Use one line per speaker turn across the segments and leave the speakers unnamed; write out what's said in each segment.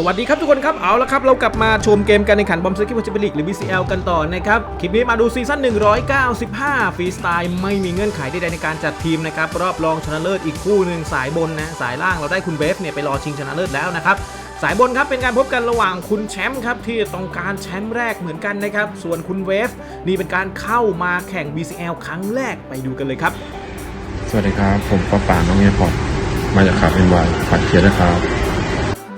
สวัสดีครับทุกคนครับ เอาละครับ เรากลับมาชมเกมการแข่งขันบอมเซอร์กิฟต์แชมเปี้ยนลีกหรือ BCL กันต่อนะครับ คลิปนี้มาดูซีซั่น 195 ฟรีสไตล์ไม่มีเงื่อนไขใดๆในการจัดทีมนะครับ รอบรองชนะเลิศอีกคู่หนึ่งสายบนนะ สายล่างเราได้คุณเบฟเนี่ยไปรอชิงชนะเลิศแล้วนะครับ สายบนครับเป็นการพบกันระหว่างคุณแชมป์ครับที่ต้องการแชมป์แรกเหมือนกันนะครับ ส่วนคุณเวฟนี่เป็นการเข้ามาแข่ง BCL ครั้งแรกไปดูกันเลยครับ
สวัสดีครับ ผมป้าป่าน้องเอพอร์ตมาจากขับเอ็นวายฝากเชียร์ด้วยครับ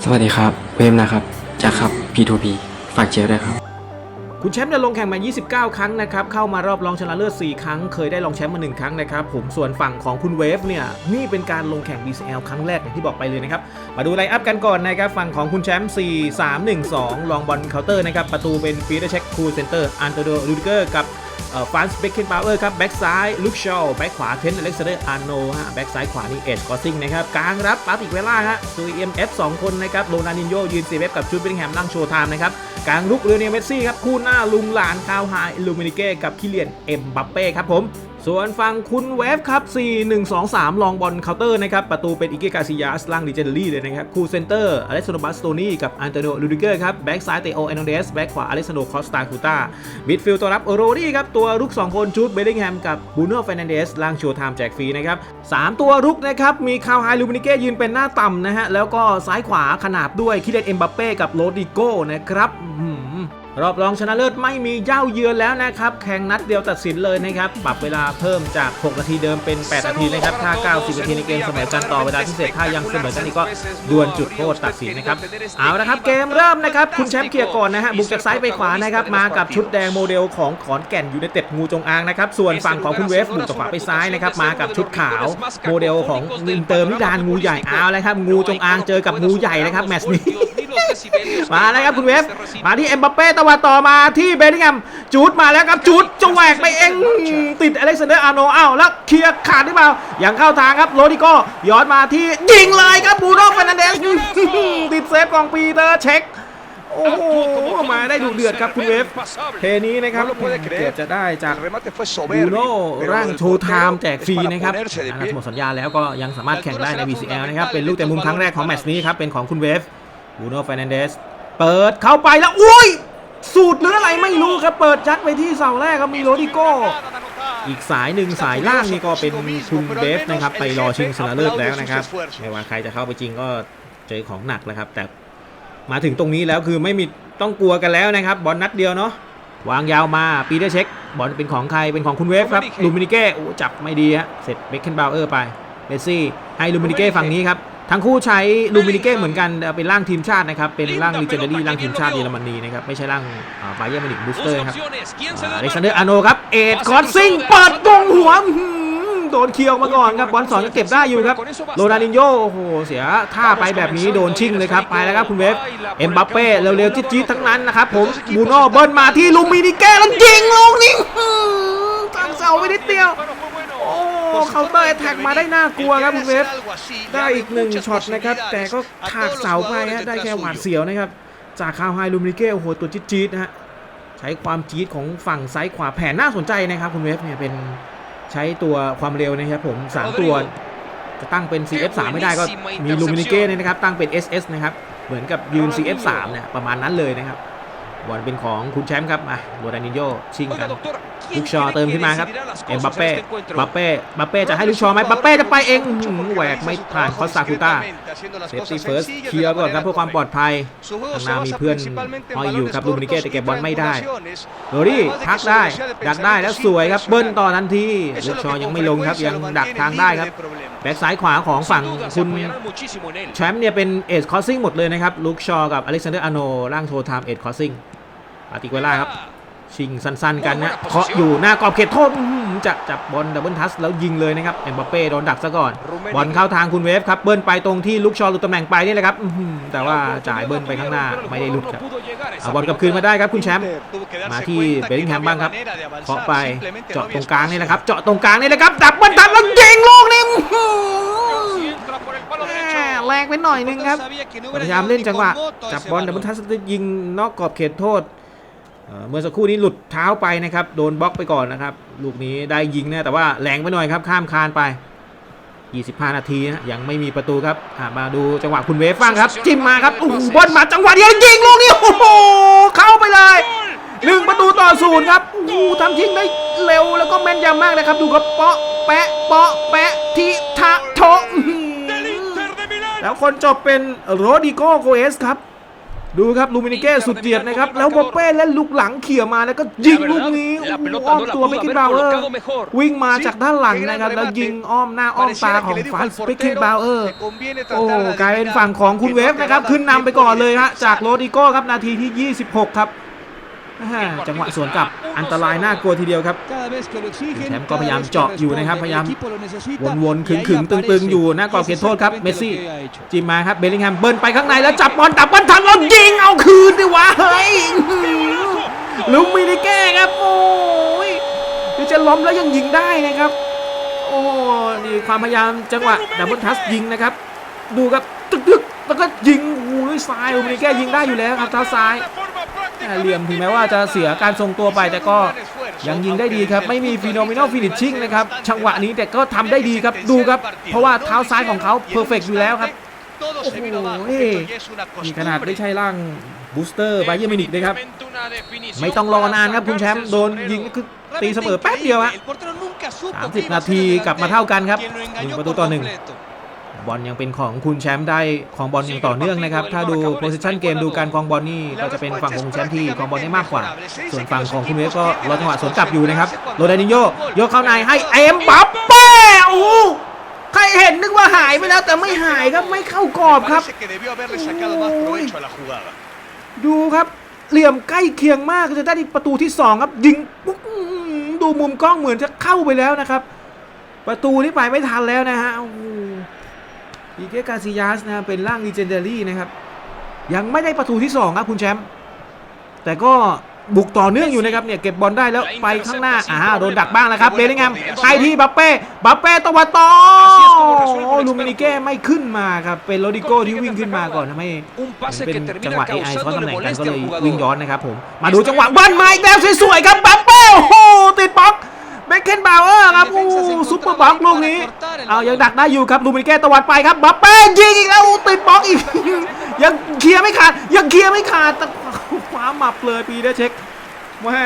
สวัสดีครับ เวมนะครับจากขับ P2P ฝากเชียร์ด้วยครับ
คุณแชมป์เนี่ยลงแข่งมา 29 ครั้งนะครับ เข้ามารอบรองชนะเลิศ 4 ครั้ง เคยได้รองแชมป์มา 1 ครั้งนะครับ ผม ส่วนฝั่งของคุณเวฟเนี่ย นี่เป็นการลงแข่ง BCL ครั้งแรกอย่างที่บอกไปเลยนะครับ มาดูไลน์อัพกันก่อนนะครับ ฝั่งของคุณแชมป์ 4 3 1 2 ลองบอลเคาน์เตอร์นะครับ ประตูเป็นฟีเดอร์เช็คคูลเซนเตอร์ อันโตโดลูดิเกอร์กับ ฟานส์เบคเคนปาวเออร์ครับแบ็กซ้ายลุคชอลแบ็กขวาเทนอเล็กซานเดอร์อาร์โนฮะแบ็กซ้ายขวานี่เอ็ดกอซิงนะครับกลางรับปาติกเวล่าฮะซูเอ็มเอฟสองคนนะครับโรนานินโยยืนซีเวฟกับชูดเบลลิงแฮมนั่งโชว์ไทม์นะครับกลางลุกเรือเนียเมสซี่ครับคู่หน้าลุงหลานคาวไฮลูมินิเก้กับคิเลียนเอ็มบัปเป้ครับผม ส่วนฝั่งคุณเวฟครับ 4 1 2 3 ลองบอลเคาน์เตอร์นะครับ ประตูเป็นอิเกกาซิยาสล่างดิเจนลี่เลยนะครับ คู่เซนเตอร์อเล็กซานโดบัสโตนี่กับอันโตนิโอลูดิเกอร์ครับ แบ็กซ้ายเตโอเอโนเดส แบ็กขวาอเล็กซานโดคอสตาคูตามิดฟิลด์ตัวรับโอโรดี้ครับ ตัวรุก 2 คนจูดเบลลิงแฮมกับบูโน่เฟรนันเดสล่างโชว์ไทม์แจกฟรีนะครับสามตัวรุกนะครับ มีคาวไฮลูมินิเก้ยืนเป็นหน้าต่ำนะฮะแล้วก็ซ้ายขวาขนาบด้วยคิเลนเอ็มบัปเป้กับโรดิโก้นะครับ รอบรองชนะเลิศไม่มีเย่าเยือนแล้วนะครับ แข่งนัดเดียวตัดสินเลยนะครับ ปรับเวลาเพิ่มจาก 6 นาทีเดิมเป็น 8 นาทีนะครับ ถ้า 90 นาทีในเกมเสมอกันต่อเวลาพิเศษถ้ายังเสมอกันนี่ก็ดวลจุดโทษตัดสินนะครับ เอาละครับเกมเริ่มนะครับ คุณแชมป์เคลียร์ก่อนนะฮะบุกจากซ้ายไปขวานะครับ มากับชุดแดงโมเดลของขอนแก่นยูไนเต็ดงูจงอางนะครับ ส่วนฝั่งของคุณเวฟบุกจากขวาไปซ้ายนะครับ มากับชุดขาวโมเดลของอินเตอร์มิลานงูใหญ่เอาเลยครับงูจงอางเจอกับงูใหญ่นะครับแมตช์นี้ มาแล้วครับคุณเวฟมาที่เอ็มบัปเป้ตะวันต่อมาที่เบลลิงแฮมจูดมาแล้วครับจูดจะแหวกไปเองติดอเล็กซานเดอร์อาร์โนอ้าวแล้วเคลียร์ขาดหรือเปล่ายังเข้าทางครับโรดิโก้ย้อนมาที่ยิงเลยครับบูโน่เฟรนันเดสติดเซฟของปีเตอร์เช็คโอ้โหมาได้ดูเดือดครับคุณเวฟเทนี้นะครับเกือบจะได้จากบูโน่ร่างโชว์ไทม์แจกฟรีนะครับนะครับหมดสัญญาแล้วก็ยังสามารถแข่งได้ใน VCL นะครับเป็นลูกแต่มุมครั้งแรกของแมตช์นี้ครับเป็นของคุณเวฟ บูโน่เฟรนันเดสเปิดเข้าไปแล้วอุ้ย สูตรหรืออะไรไม่รู้ครับ เปิดยัดไปที่เสาแรกครับมีโรดิโก้อีกสายหนึ่งสายล่างนี่ก็เป็นคุณเบฟนะครับ ไปรอชิงชนะเลิศแล้วนะครับไม่ว่าใครจะเข้าไปจริงก็เจอของหนักแล้วครับ แต่มาถึงตรงนี้แล้วคือไม่มีต้องกลัวกันแล้วนะครับ บอลนัดเดียวเนาะวางยาวมาปีเตอร์เช็ค บอลเป็นของใครเป็นของคุณเวฟครับลูมินิเก้โอ้จับไม่ดีฮะเสร็จเบคเคนบาวเออร์ไปเมสซี่ให้ลูมินิเก้ฝั่งนี้ครับ ทั้งคู่ใช้ลูมินิเก้เหมือนกันแต่เป็นร่างทีมชาตินะครับเป็นร่างลีเจนดารี่ร่างทีมชาติเยอรมนีนะครับไม่ใช่ร่างบาเยอร์มินิกบูสเตอร์ครับอเล็กซานเดอร์อาร์โนครับเอ็ดคอร์ซิงเปิดกงหัวอื้อหือโดนเคียวมาก่อนครับบอลสอนก็เก็บได้อยู่ครับโรนัลดินโญ่โอ้โหเสียท่าไปแบบนี้โดนชิ่งเลยครับไปแล้วครับคุณเวฟเอ็มบัปเป้เร็วๆจี๊ดๆทั้งนั้นนะครับผมบูโน่เบิ้ลมาที่ลูมินิเก้แล้วยิงลูกนี้อื้อหือทางเสาไปนิดเดียวโอ้ เคาน์เตอร์แอตแทกมาได้น่ากลัวครับคุณเวฟได้อีกหนึ่งช็อตนะครับ แต่ก็ถากเสาไปฮะได้แค่หวาดเสียวนะครับ จากคาวไฮลูมินิเก้โอ้โหตัวจี๊ดๆนะฮะใช้ความจี๊ดของฝั่งซ้ายขวาแผนน่าสนใจนะครับคุณเวฟเนี่ยเป็นใช้ตัวความเร็วนะครับผม 3 ตัวจะตั้งเป็น CF3 ไม่ได้ก็มีลูมินิเก้เนี่ยนะครับตั้งเป็น SS นะครับเหมือนกับยืน CF3 เนี่ยประมาณนั้นเลยนะครับ บอลเป็นของคุณแชมป์ครับอะโรนัลดินโญ่ชิงกันลูกชอเติมขึ้นมาครับเอ็มบัปเป้บัปเป้บัปเป้จะให้ลูกชอไหมบัปเป้จะไปเองอื้อหือแหวกไม่ผ่านคอสซาคูต้าเซฟตี้เฟิร์สเคลียร์ก่อนครับเพื่อความปลอดภัยข้างหน้ามีเพื่อนห้อยอยู่ครับลูมินิเก้แต่เก็บบอลไม่ได้โรดี้พักได้ดักได้แล้วสวยครับเบิ้ลต่อทันทีลูกชอยังไม่ลงครับยังดักทางได้ครับแบ็กซ้ายขวาของฝั่งคุณแชมป์เนี่ยเป็นเอสคอสซิ่งหมดเลยนะครับลูกชอกับอเล็กซานเดอร์อาโนร่างโชว์ไทม์เอสคอสซิ่ง ปาติกเวล่าครับ ชิงสั้นๆกันนะเคาะอยู่หน้ากรอบเขตโทษอื้อหือจะจับบอลดับเบิลทัชแล้วยิงเลยนะครับเอ็มบัปเป้โดนดักซะก่อน บอลเข้าทางคุณเวฟครับ เบิ้ลไปตรงที่ลูกชอหลุดตำแหน่งไปนี่แหละครับอื้อหือแต่ว่าจ่ายเบิ้ลไปข้างหน้าไม่ได้หลุดครับเอาบอลกลับคืนมาได้ครับคุณแชมป์มาที่เบลลิงแฮมบ้างครับเคาะไปเจาะตรงกลางนี่แหละครับเจาะตรงกลางนี่แหละครับดับเบิลทัชแล้วยิงลูกนี้อื้อหือแหม่แรงไปหน่อยนึงครับพยายามเล่นจังหวะจับบอลดับเบิลทัชยิงนอกกรอบเขตโทษ เมื่อสักครู่นี้หลุดเท้าไปนะครับ โดนบล็อกไปก่อนนะครับ ลูกนี้ได้ยิงนะแต่ว่าแรงไปหน่อยครับ ข้ามคานไป 25 นาทีนะยังไม่มีประตูครับมาดูจังหวะคุณเวฟบ้างครับจิ้มมาครับโอ้โหบอลมาจังหวะเดียวยิงลูกนี้โอ้โหเข้าไปเลยหนึ่งประตูต่อศูนย์ครับโอ้โหทำยิงได้เร็วแล้วก็แม่นยำมากนะครับ ดูครับเปาะแปะเปาะแปะทีทะโต้แล้วคนจบเป็นโรดิโกโกเอสครับ ดูครับลูมินิเก้สุดเจียดนะครับ แล้วบอเป้เล่นลูกหลังเขี่ยมาแล้วก็ยิงลูกนี้โอ้โหอ้อมตัวไม่กินบาวเออร์วิ่งมาจากด้านหลังนะครับแล้วยิงอ้อมหน้าอ้อมตาของฟานสเปกเกนบาวเออร์โอ้กลายเป็นฝั่งของคุณเวฟนะครับขึ้นนำไปก่อนเลยฮะจากโรดิโก้ครับนาทีที่ 26 ครับอ่า จังหวะสวนกลับอันตรายน่ากลัวทีเดียวครับแชมป์ก็พยายามเจาะอยู่นะครับพยายามวนๆขึงๆตึงๆอยู่หน้ากรอบเขตโทษครับเมสซี่จิมมาครับเบลลิงแฮมเบิร์นไปข้างในแล้วจับบอลตับบอลทันแล้วยิงเอาคืนดิวะเฮ้ยอื้อหือลุงมินิเก้ครับโอ้ยคือจะล้มแล้วยังยิงได้นะครับโอ้นี่ความพยายามจังหวะดับเบิลทัสยิงนะครับ ดูครับตึกๆแล้วก็ยิงโอ้ยซ้ายลุงมินิเก้ยิงได้อยู่แล้วครับเท้าซ้ายแหม่ เหลี่ยมถึงแม้ว่าจะเสียการทรงตัวไปแต่ก็ยังยิงได้ดีครับ ไม่มีฟีโนมินอลฟินิชชิ่งนะครับจังหวะนี้แต่ก็ทำได้ดีครับดูครับ เพราะว่าเท้าซ้ายของเขาเพอร์เฟกอยู่แล้วครับโอ้โหนี่ขนาดไม่ใช่ร่างบูสเตอร์ไบเยอร์มินิกนะครับ ไม่ต้องรอนานครับคุณแชมป์โดนยิงก็คือตีเสมอแป๊บเดียวฮะ30นาทีกลับมาเท่ากันครับหนึ่งประตูต่อหนึ่ง บอลยังเป็นของคุณแชมป์ได้ของบอลอย่างต่อเนื่องนะครับ ถ้าดูโพสิชันเกมดูการครองบอลนี่ก็จะเป็นฝั่งของคุณแชมป์ที่ครองบอลได้มากกว่า ส่วนฝั่งของคุณเวฟก็รอจังหวะสวนกลับอยู่นะครับโรดานิโยโยกเข้าในให้เอ็มบัปเป้โอ้โหใครเห็นนึกว่าหายไปแล้วแต่ไม่หายครับไม่เข้ากรอบครับดูครับเหลี่ยมใกล้เคียงมากจะได้ประตูที่ 2 ครับ ยิงปุ๊บอื้อหือดูมุมกล้องเหมือนจะเข้าไปแล้วนะครับ ประตูนี้ไปไม่ทันแล้วนะฮะโอ้โห อีเกกาซิยัสนะเป็นร่างลีเจนเดอรี่นะครับ ยังไม่ได้ประตูที่ 2 ครับคุณแชมป์แต่ก็บุกต่อเนื่องอยู่นะครับเนี่ยเก็บบอลได้แล้วไปข้างหน้าอ่าโดนดักบ้างแล้วครับเบลลิงแฮมให้ที่บัปเป้บัปเป้ตะวันต่อโอ้ลูมินิเก้ไม่ขึ้นมาครับเป็นโรดิโก้ที่วิ่งขึ้นมาก่อนทำให้เป็นจังหวะ AI ซ้อนตำแหน่งกันก็เลยวิ่งย้อนนะครับผมมาดูจังหวะเบิ้ลมาอีกแล้วสวยๆครับบัปเป้โอ้โหติดบล็อก เบคเคนบาวเออร์ครับโอ้ซุปเปอร์บล็อกลูกนี้ เอายังดักได้อยู่ครับลูมินิเก้ตะวันไปครับบัปเป้ยิงอีกแล้วติดบล็อกอีก ยังเคลียร์ไม่ขาด ยังเคลียร์ไม่ขาดแต่คว้าหมับเลยปีเดอร์เช็คแม่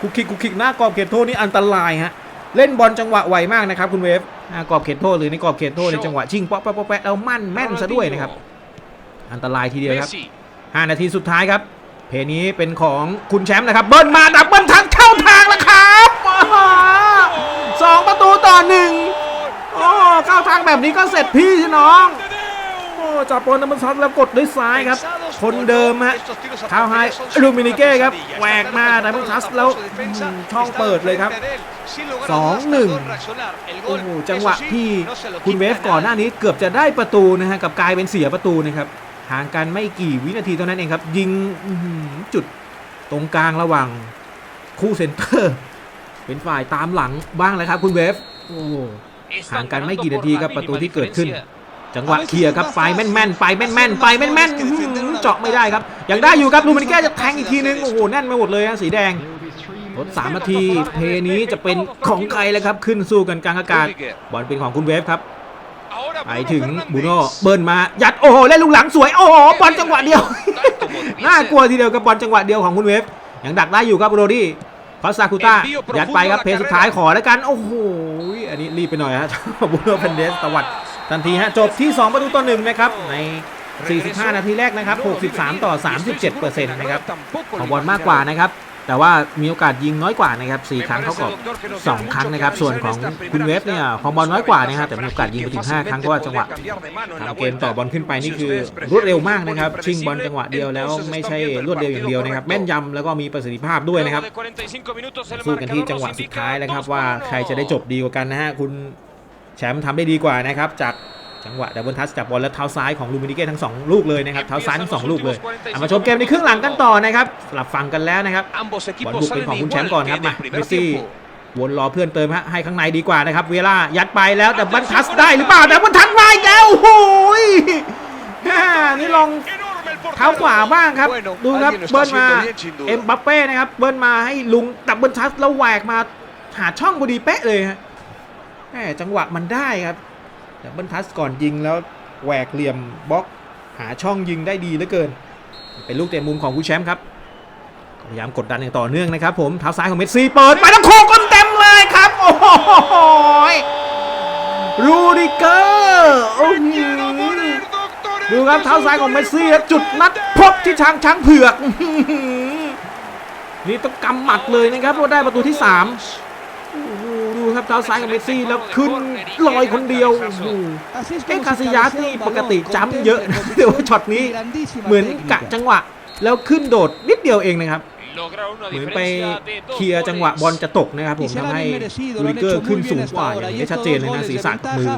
คุกคิกคุกคิกหน้ากรอบเขตโทษนี่อันตรายฮะเล่นบอลจังหวะไวมากนะครับคุณเวฟหน้ากรอบเขตโทษหรือในกรอบเขตโทษในจังหวะชิงเปาะเปาะเปาะแปะแล้วมั่นแม่นซะด้วยนะครับ อันตรายทีเดียวครับ 5 นาทีสุดท้ายครับ เพลย์นี้เป็นของคุณแชมป์นะครับ เบิ้ลมาดับเบิ้ลทัน หนึ่งโอ้เข้าทางแบบนี้ก็เสร็จพี่สิน้องโอ้จับบอลน้ำมันซัดแล้วกดด้วยซ้ายครับ คนเดิมฮะเท้าไฮลูมินิเก้ครับแหวกมาดับเบิลทัสแล้วช่องเปิดเลยครับสองหนึ่งโอ้โหจังหวะที่คุณเวฟก่อนหน้านี้เกือบจะได้ประตูนะฮะกับกลายเป็นเสียประตูนะครับห่างกันไม่กี่วินาทีเท่านั้นเองครับ ยิงจุดตรงกลางระหว่างคู่เซนเตอร์ เป็นฝ่ายตามหลังบ้างเลยครับคุณเวฟ โอ้โหห่างกันไม่กี่นาทีครับประตูที่เกิดขึ้น จังหวะเคลียร์ครับไปแม่นๆไปแม่นๆไปแม่นๆอื้อหือเจาะไม่ได้ครับยังได้อยู่ครับลูมินิเก้จะแทงอีกทีนึงโอ้โหแน่นไปหมดเลยฮะสีแดงลด3นาทีเพลย์นี้จะเป็นของใครเลยครับ ขึ้นสู้กันกลางอากาศบอลเป็นของคุณเวฟครับไปถึงบูโน่เบิร์นมายัดโอ้โหเล่นลูกหลังสวยโอ้โหบอลจังหวะเดียวน่ากลัวทีเดียวกับบอลจังหวะเดียวของคุณเวฟยังดักได้อยู่ครับโรดี้ คอสซาคุต้ายัดไปครับเพลย์สุดท้ายขอแล้วกัน โอ้โห อันนี้รีบไปหน่อยฮะบูโน่เฟนเดสตวัดทันทีฮะ จบที่ 2 ประตูต่อหนึ่งนะครับ ใน 45 นาทีแรกนะครับ 63 ต่อ 37เปอร์เซ็นต์นะครับของบอลมากกว่านะครับ แต่ว่ามีโอกาสยิงน้อยกว่านะครับ4ครั้งเท่ากับ2ครั้งนะครับ ส่วนของคุณเวฟเนี่ยของบอลน้อยกว่านะครับแต่มีโอกาสยิงไปถึง5ครั้งเพราะว่าจังหวะทำเกมต่อบอลขึ้นไปนี่คือรวดเร็วมากนะครับ ชิงบอลจังหวะเดียวแล้วไม่ใช่รวดเร็วอย่างเดียวนะครับแม่นยำแล้วก็มีประสิทธิภาพด้วยนะครับสู้กันที่จังหวะสุดท้ายแล้วครับว่าใครจะได้จบดีกว่ากันนะฮะคุณแชมป์ทำได้ดีกว่านะครับจาก จังหวะดับเบิลทัชจากบอลและเท้าซ้ายของลูมินิเก้ทั้งสองลูกเลยนะครับเท้าซ้ายทั้งสองลูกเลยเอามาชมเกมในครึ่งหลังกันต่อนะครับสลับฟังกันแล้วนะครับบอลบุกเป็นของคุณแชมป์ก่อนครับมาเมสซี่วนรอเพื่อนเติมฮะให้ข้างในดีกว่านะครับเวลายัดไปแล้วแต่บันทัสได้หรือเปล่าแต่บันทัสมาอีกแล้วโอ้โหยแม่นี่ลองเท้าขวาบ้างครับดูครับเบิ้ลมาเอ็มบัปเป้นะครับเบิ้ลมาให้ลุงดับเบิลทัสแล้วแหวกมาหาช่องพอดีเป๊ะเลยฮะแหมจังหวะมันได้ครับ ดับเบิลทัชก่อนยิงแล้วแหวกเหลี่ยมบล็อกหาช่องยิงได้ดีเหลือเกิน เป็นลูกเตะมุมของคุณแชมป์ครับพยายามกดดันอย่างต่อเนื่องนะครับผมเท้าซ้ายของเมสซี่เปิดไปแล้วโคกเต็มเลยครับ โอ้โหรูดิเกอร์โอ้โหดูครับเท้าซ้ายของเมสซี่จุดนัดพบที่ช้างช้างเผือกนี่ต้องกำหมัดเลยนะครับเพราะได้ประตูที่สามโอ้โห ครับเท้าซ้ายของเมสซี่แล้วขึ้นลอยคนเดียวโอ้โหเอ้คาซิยัสนี่ปกติจ้ำเยอะนะแต่ว่าช็อตนี้เหมือนกะจังหวะ แล้วขึ้นโดดนิดเดียวเองนะครับ เหมือนไปเคลียร์จังหวะบอลจะตกนะครับผมทำให้ลูริเกอร์ขึ้นสูงกว่าอย่างนี้ชัดเจนเลยนะศีรษะกับมือ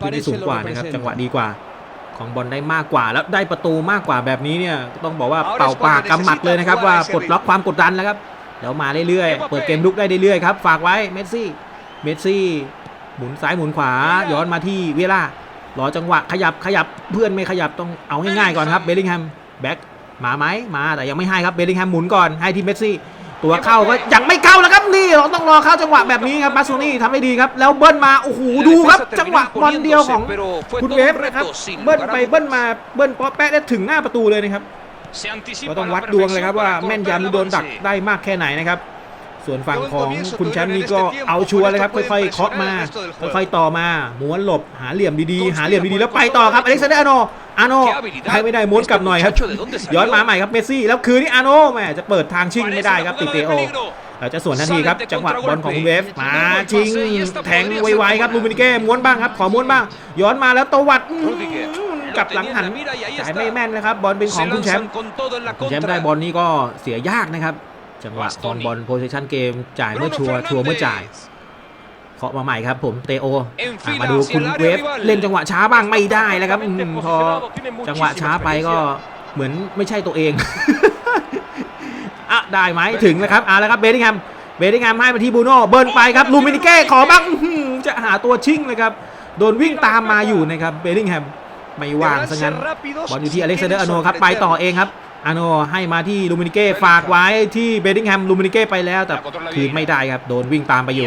ขึ้นได้สูงกว่านะครับจังหวะดีกว่าของบอลได้มากกว่าแล้วได้ประตูมากกว่าแบบนี้เนี่ยก็ต้องบอกว่าเป่าปากกำหมัดเลยนะครับว่าปลดล็อกความกดดันแล้วครับแล้วมาเรื่อยๆเปิดเกมลุกได้เรื่อยๆครับฝากไว้เมสซี่ เมสซี่ หมุนซ้ายหมุนขวา ย้อนมาที่เวล่ารอจังหวะขยับขยับเพื่อนไม่ขยับต้องเอาง่ายๆก่อนครับเบลลิงแฮมแบ็กมาไหมมาแต่ยังไม่ให้ครับเบลลิงแฮมหมุนก่อนให้ที่เมสซี่ ตัวเข้าก็ยังไม่เข้าแล้วครับนี่เราต้องรอเข้าจังหวะแบบนี้ครับบาซูนี่ทำได้ดีครับ แล้วเบิ้ลมาโอ้โหดูครับ จังหวะบอลเดียวของคุณเวฟนะครับเบิ้ลไปเบิ้ลมาเบิ้ลเปาะแปะได้ถึงหน้าประตูเลยนะครับก็ต้องวัดดวงเลยครับว่าแม่นยำหรือโดนดักได้มากแค่ไหนนะครับ ส่วนฝั่งของคุณแชมป์นี่ก็เอาชัวร์เลยครับ ค่อยๆเคาะมา ค่อยๆต่อมาม้วนหลบหาเหลี่ยมดีๆ หาเหลี่ยมดีๆ แล้วไปต่อครับอเล็กซานเดอร์อาโนอาโนไปไม่ได้ม้วนกลับหน่อยครับ ย้อนมาใหม่ครับเมสซี่ แล้วคืนนี้อาโนแหมจะเปิดทางชิงไม่ได้ครับติดเตโอเราจะสวนทันทีครับ จังหวะบอลของคุณเวฟมาชิง แทงไวๆครับลูมินิเก้ม้วนบ้างครับ ขอม้วนบ้าง ย้อนมาแล้วตวัดอื้อหือกลับหลังหันจ่ายไม่แม่นนะครับบอลเป็นของคุณแชมป์คุณแชมป์ได้บอลนี่ก็เสียยากนะครับ จังหวะครองบอลโพซิชันเกม จ่ายเมื่อชัวร์ชัวร์เมื่อจ่ายเคาะมาใหม่ครับผมเตโออะมาดูคุณเวฟเล่นจังหวะช้าบ้างไม่ได้แล้วครับอืมพอจังหวะช้าไปก็เหมือนไม่ใช่ตัวเองอะได้ไหมถึงแล้วครับอะแล้วครับเบลลิงแฮมเบลลิงแฮมให้มาที่บูโน่เบิร์นไปครับลูมินิเก้ขอบ้างอื้อหือจะหาตัวชิงเลยครับโดนวิ่งตามมาอยู่นะครับเบลลิงแฮมไม่ว่างซะงั้นบอลอยู่ที่อเล็กซานเดอร์อาโนครับไปต่อเองครับ อาโนให้มาที่ลูมินิเก้ฝากไว้ที่เบดดิงแฮมลูมินิเก้ไปแล้วแต่คืนไม่ได้ครับ โดนวิ่งตามไปอยู่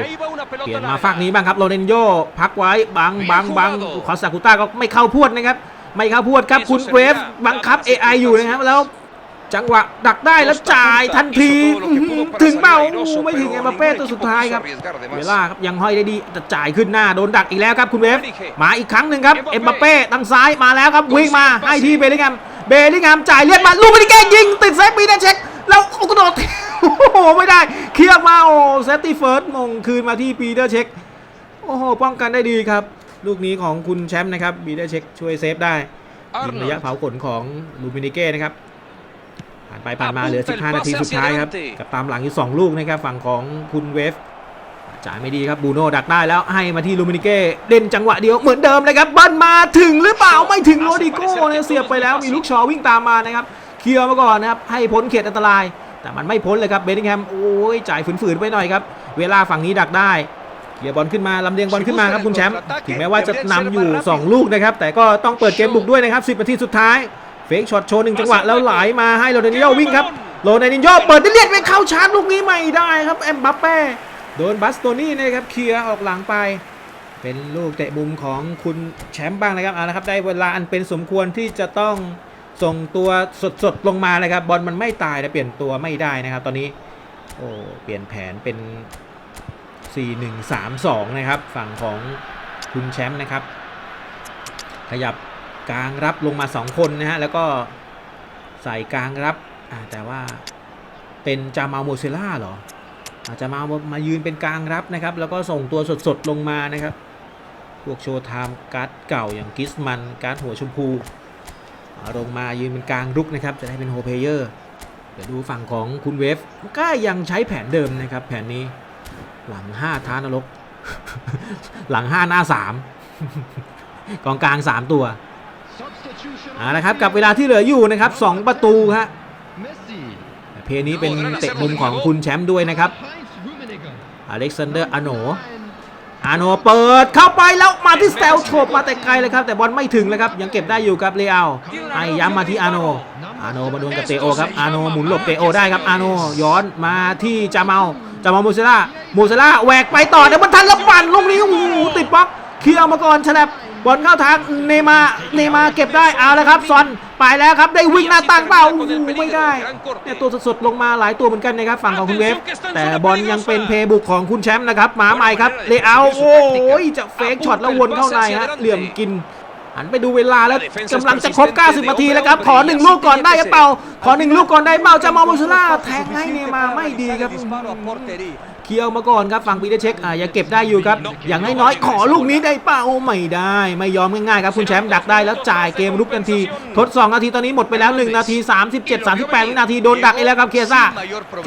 เปลี่ยนมาฝากนี้บ้างครับโรเนนโยพักไว้บังบังบังคอสซากุต้าก็ไม่เข้าพวดนะครับ ไม่เข้าพวดครับคุณเวฟบังคับ AI อยู่นะครับ แล้วจังหวะดักได้แล้วจ่ายทันทีอื้อหือถึงเป้าโอ้โหไม่ถึงเอ็มบัปเป้ตัวสุดท้ายครับเวลาครับยังห้อยได้ดีแต่จ่ายขึ้นหน้าโดนดักอีกแล้วครับคุณเวฟมาอีกครั้งหนึ่งครับเอ็มบัปเป้ทางซ้ายมาแล้วครับวิ่งมาให้ที่เบลลิงแฮม เบลลิงแฮมจ่ายเลียกมาลูกมินิเก้ยิงติดเซฟปีนาเช็คแล้วโอ้กระโดดโอ้โหไม่ได้เคลียร์มาโอ้เซฟตี้เฟิร์สมงคืนมาที่ปีเตอร์เช็คโอ้โหป้องกันได้ดีครับ ลูกนี้ของคุณแชมป์นะครับปีเตอร์เช็คช่วยเซฟได้ยิงระยะเผาขนของลูมินิเก้นะครับผ่านไปผ่านมาเหลือ 15 นาทีสุดท้ายครับกับตามหลังอยู่สองลูกนะครับฝั่งของคุณเวฟ จ่ายไม่ดีครับบูโน่ดักได้แล้วให้มาที่ลูมินิเก้เล่นจังหวะเดียวเหมือนเดิมเลยครับบิ้ลมาถึงหรือเปล่าไม่ถึงโรดิโก้เนี่ยเสียบไปแล้วมีลูกชอวิ่งตามมานะครับเคลียร์มาก่อนนะครับให้พ้นเขตอันตราย แต่มันไม่พ้นเลยครับเบนนิงแฮมโอ้ยจ่ายฝืนๆไปหน่อยครับเวลาฝั่งนี้ดักได้เคลียร์บอลขึ้นมาลำเลียงบอลขึ้นมาครับคุณแชมป์ถึงแม้ว่าจะนำอยู่ 2 ลูกนะครับ แต่ก็ต้องเปิดเกมบุกด้วยนะครับ 10 นาทีสุดท้าย เฟกช็อตโชว์หนึ่งจังหวะ แล้วไหลมาให้โรนัลดินโยวิ่งครับโรนัลดินโยเปิดได้เลียดไปเข้าชาร์จลูกนี้ไม่ได้ครับ เอ็มบัปเป้ โดนบัสโตนี่นะครับเคลียร์ออกหลังไป เป็นลูกเตะมุมของคุณแชมป์บ้างนะครับเอาละครับได้เวลาอันเป็นสมควรที่จะต้องส่งตัวสดๆลงมาเลยครับบอลมันไม่ตายนะเปลี่ยนตัวไม่ได้นะครับตอนนี้โอ้เปลี่ยนแผนเป็น 4-1-3-2 นะครับ ฝั่งของคุณแชมป์นะครับ ขยับกลางรับลงมา 2 คนนะฮะแล้วก็ใส่กลางรับแต่ว่าเป็นจามาโมเซล่าเหรอ อาจจะมามายืนเป็นกลางรับนะครับ แล้วก็ส่งตัวสดๆลงมานะครับ พวกโชว์ไทม์การ์ดเก่าอย่างกิสมันการ์ดหัวชมพูลงมายืนเป็นกลางรุกนะครับ จะได้เป็นโฮเพเยอร์เดี๋ยวดูฝั่งของคุณเวฟก็ยังใช้แผนเดิมนะครับ แผนนี้หลัง 5 ท้านรก หลัง 5 หน้า 3 กองกลาง 3 ตัวเอาละครับกับเวลาที่เหลืออยู่นะครับ 2 ประตูฮะ เพลย์นี้เป็นเตะมุมของคุณแชมป์ด้วยนะครับอเล็กซานเดอร์อาโนอาโนเปิดเข้าไปแล้วมาที่สเตลโฉบมาแต่ไกลเลยครับ แต่บอลไม่ถึงเลยครับ ยังเก็บได้อยู่กับเลอาไอ้ย้ำมาที่อาโนอาโนมาดวลกับเตโอครับอาโนหมุนหลบเตโอได้ครับอาโนย้อนมาที่จาเมาจาเมาโมเซล่าโมเซล่าแหวกไปต่อเดี๋ยวมันทันแล้วปั่นลูกนี้โอ้โหติดบล็อกเคลียร์มาก่อนฉลับ บอลเข้าทางเนมาเนมาเก็บได้เอาแล้วครับซอนไปแล้วครับได้วิ่งหน้าต่างเปล่าไม่ได้เนี่ยตัวสดๆลงมาหลายตัวเหมือนกันนะครับฝั่งของคุณเวฟแต่บอลยังเป็นเพย์บุกของคุณแชมป์นะครับหมาใหม่ครับเลเอาโอ้ยจะเฟกช็อตแล้ววนเข้าในฮะเหลี่ยมกินหันไปดูเวลาแล้วกำลังจะครบ 90 นาทีแล้วครับ ขอหนึ่งลูกก่อนได้หรือเปล่า ขอหนึ่งลูกก่อนได้เปล่าจะมอมูซูล่าแทงให้เนมาไม่ดีครับ ลียร์ออกมาก่อนครับฝั่งปีเตอร์เช็คอ่ายังเก็บได้อยู่ครับ อย่างน้อยๆขอลูกนี้ได้เปล่าไม่ได้ ไม่ยอมง่ายๆครับคุณแชมป์ดักได้แล้วจ่ายเกมรุกทันที ทด 2 นาทีตอนนี้หมดไปแล้ว 1 นาที 37 38 วินาทีโดนดักอีกแล้วครับเคียซ่า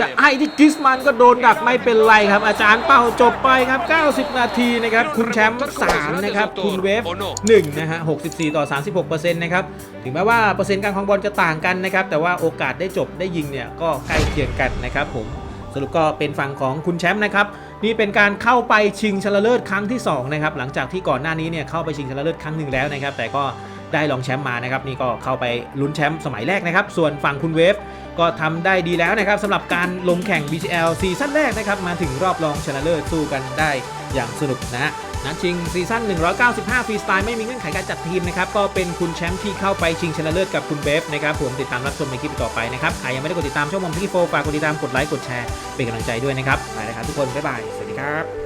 จะให้ที่กิสมันก็โดนดักไม่เป็นไรครับ อาจารย์เป่าจบไปครับ 90 นาทีนะครับคุณแชมป์3นะครับคุณเวฟ1นะฮะ64 ต่อ 36%นะครับถึงแม้ว่าเปอร์เซ็นต์การครองบอลจะต่างกันนะครับแต่ว่าโอกาสได้จบได้ยิงเนี่ยก็ใกล้เคียงกันนะครับผม สรุปก็เป็นฝั่งของคุณแชมป์นะครับนี่เป็นการเข้าไปชิงชนะเลิศครั้งที่2นะครับหลังจากที่ก่อนหน้านี้เนี่ยเข้าไปชิงชนะเลิศครั้งหนึ่งแล้วนะครับแต่ก็ได้รองแชมป์มานะครับนี่ก็เข้าไปลุ้นแชมป์สมัยแรกนะครับส่วนฝั่งคุณเวฟก็ทำได้ดีแล้วนะครับสำหรับการลงแข่ง BCL ซีซั่นแรกนะครับมาถึงรอบรองชนะเลิศสู้กันได้อย่างสนุกนะฮะ นัดชิงซีซั่น 195 ฟรีสไตล์ไม่มีเงื่อนไขการจัดทีมนะครับ ก็เป็นคุณแชมป์ที่เข้าไปชิงชนะเลิศกับคุณเบฟนะครับผมติดตามรับชมในคลิปต่อไปนะครับใครยังไม่ได้กดติดตามช่องมอมพี่โฟฝากกดติดตามกดไลค์กดแชร์เป็นกำลังใจด้วยนะครับไปเลยครับทุกคนบ๊ายบายสวัสดีครับ